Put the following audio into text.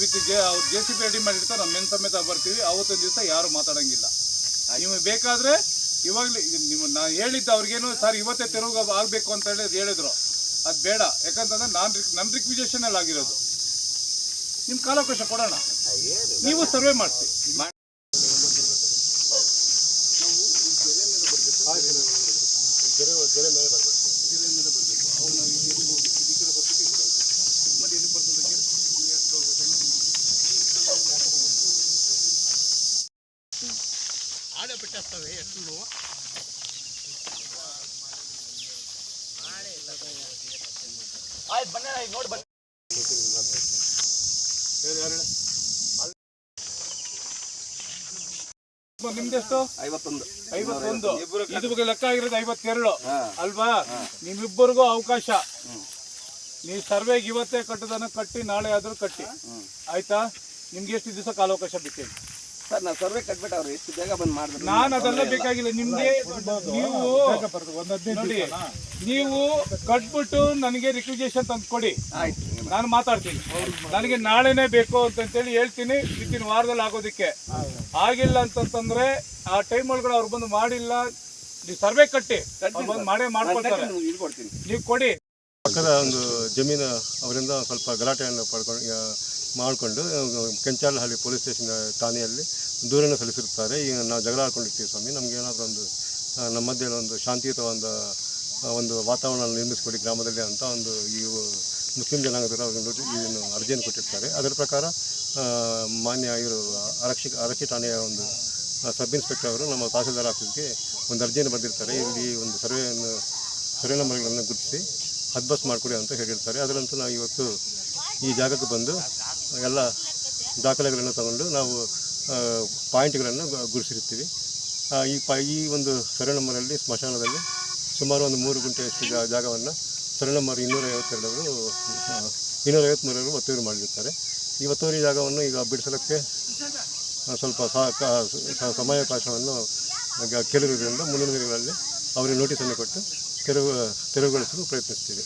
Ready ಮಾಡಿರ್ತಾರೆ ನಮ್ಮ men ಸಮೇತ ಬರ್ತೀವಿ. ಅವತ್ತೊಂದು ದಿವಸ ಯಾರು ಮಾತಾಡಂಗಿಲ್ಲ. ನಿಮಗೆ ಬೇಕಾದ್ರೆ ಇವಾಗಲೇ ನಿಮ್ಮ ನಾನು ಹೇಳಿದ್ದ ಅವ್ರಿಗೇನು ಸರ್ ಇವತ್ತೇ ತೆರವು ಆಗಬೇಕು ಅಂತ ಹೇಳಿ ಹೇಳಿದ್ರು. ಅದು ಬೇಡ. ಯಾಕಂತಂದ್ರೆ ನಾನು ನನ್ನ ರಿಕ್ವಿಜೇಷನ್ ಅಲ್ಲಿ ಆಗಿರೋದು. ನಿಮ್ಮ ಕಾಲಾವಕಾಶ ಕೊಡೋಣ. ನೀವು ಸರ್ವೆ ಮಾಡಿಸಿ ನಿಮ್ದೆಷ್ಟು ಐವತ್ತೊಂದು. ಐವತ್ತೊಂದು ಬಗ್ಗೆ ಲೆಕ್ಕ ಆಗಿರೋದು ಐವತ್ತೆರಡು. ಅಲ್ವಾ? ನಿಮ್ಮಿಬ್ಬರಿಗೂ ಅವಕಾಶ. ನೀ ಸರ್ವೆಗೆ ಇವತ್ತೇ ಕಟ್ಟೋದನ್ನ ಕಟ್ಟಿ ನಾಳೆ ಆದ್ರೂ ಕಟ್ಟಿ. ಆಯ್ತಾ? ನಿಮ್ಗೆ ಎಷ್ಟು ದಿವಸ ಕಾಲಾವಕಾಶ ಬಿಟ್ಟಿದೆ? ಸರ್ ನಾವು ಸರ್ವೆ ಕಟ್ಬಿಟ್ಟು ಅವ್ರು ಎಷ್ಟು ಬೇಗ ಬಂದು ಮಾಡಿದ್ರು ನಾನು ಅದೆಲ್ಲ ಬೇಕಾಗಿಲ್ಲ ನಿಮ್ಗೆ ನೀವು ನೋಡಿ ನೀವು ಕಟ್ಬಿಟ್ಟು ನನಗೆ ರಿಕ್ವಿಜೇಷನ್ ತಂದು ಕೊಡಿ. ಆಯ್ತು ನಾನು ಮಾತಾಡ್ತೀನಿ. ನನಗೆ ನಾಳೆನೇ ಬೇಕು ಅಂತಂತೇಳಿ ಹೇಳ್ತೀನಿ ಇತ್ತಿನ ವಾರದಲ್ಲಿ ಆಗೋದಕ್ಕೆ. ಆಗಿಲ್ಲ ಅಂತಂತಂದ್ರೆ ಆ ಟೈಮ್ ಒಳಗಡೆ ಅವ್ರು ಬಂದು ಮಾಡಿಲ್ಲ ನೀವು ಸರ್ವೆ ಕಟ್ಟಿ ಬಂದು ಮಾಡೇ ಮಾಡ್ಕೊಡ್ತಾರೆ. ನೀವು ಕೊಡಿ. ಪಕ್ಕದ ಒಂದು ಜಮೀನು ಅವರಿಂದ ಸ್ವಲ್ಪ ಗಲಾಟೆಯನ್ನು ಪಡ್ಕೊಂಡು ಮಾಡಿಕೊಂಡು ಕೆಂಚಾಲಹಳ್ಳಿ ಪೊಲೀಸ್ ಸ್ಟೇಷನ್ ಠಾಣೆಯಲ್ಲಿ ದೂರನ್ನು ಸಲ್ಲಿಸಿರುತ್ತಾರೆ. ಈಗ ನಾವು ಜಗಳ ಆಡ್ಕೊಂಡಿರ್ತೀವಿ ಸ್ವಾಮಿ. ನಮ್ಗೆ ಏನಾದರೂ ಒಂದು ನಮ್ಮ ಮಧ್ಯದಲ್ಲಿ ಒಂದು ಶಾಂತಿಯುತವಾದ ಒಂದು ವಾತಾವರಣ ನಿರ್ಮಿಸಿಕೊಡಿ ಗ್ರಾಮದಲ್ಲಿ ಅಂತ ಒಂದು ಈ ಮುಸ್ಲಿಂ ನೋಡಿ ಇದನ್ನು ಅರ್ಜಿಯನ್ನು ಕೊಟ್ಟಿರ್ತಾರೆ. ಅದರ ಪ್ರಕಾರ ಮಾನ್ಯ ಇವರು ಆರಕ್ಷಕ ಆರಕ್ಷಿ ಠಾಣೆಯ ಒಂದು ಸಬ್ ಇನ್ಸ್ಪೆಕ್ಟರ್ ಅವರು ನಮ್ಮ ತಹಸೀಲ್ದಾರ್ ಆಫೀಸ್ಗೆ ಒಂದು ಅರ್ಜಿಯನ್ನು ಬರೆದಿರ್ತಾರೆ. ಇಲ್ಲಿ ಒಂದು ಸರ್ವೆಯನ್ನು, ಸರ್ವೆ ನಂಬರ್ಗಳನ್ನು ಗುರುತಿಸಿ ಹದ್ಬಸ್ ಮಾಡಿಕೊಡಿ ಅಂತ ಹೇಳಿರ್ತಾರೆ. ಅದರಂತೂ ನಾವು ಇವತ್ತು ಈ ಜಾಗಕ್ಕೆ ಬಂದು ಎಲ್ಲ ದಾಖಲೆಗಳನ್ನು ತಗೊಂಡು ನಾವು ಪಾಯಿಂಟ್ಗಳನ್ನು ಗುರುಸಿರ್ತೀವಿ ಈ ಪ ಈ ಒಂದು ಸರಣಮ್ಮನಲ್ಲಿ ಸ್ಮಶಾನದಲ್ಲಿ ಸುಮಾರು ಒಂದು ಮೂರು ಗುಂಟೆಯಷ್ಟು ಜಾಗವನ್ನು ಸರಣಮ್ಮರು ನಂಬರ್ ಇನ್ನೂರ ಐವತ್ತೆರಡರು ಆ, ಇನ್ನೂರ ಐವತ್ತ್ಮೂರರು ಒತ್ತುವರಿ ಮಾಡಿರ್ತಾರೆ ಈ ಒತ್ತುವರಿ ಜಾಗವನ್ನು ಈಗ ಬಿಡಿಸಲಿಕ್ಕೆ ಸ್ವಲ್ಪ ಸಮಯಾವಕಾಶವನ್ನು ಕೇಳಿರೋದ್ರಿಂದ ಮುಂದಿನ ದಿನಗಳಲ್ಲಿ ಅವರಿಗೆ ನೋಟಿಸನ್ನು ಕೊಟ್ಟು ತೆರವು ತೆರವುಗೊಳಿಸಲು ಪ್ರಯತ್ನಿಸ್ತೀವಿ.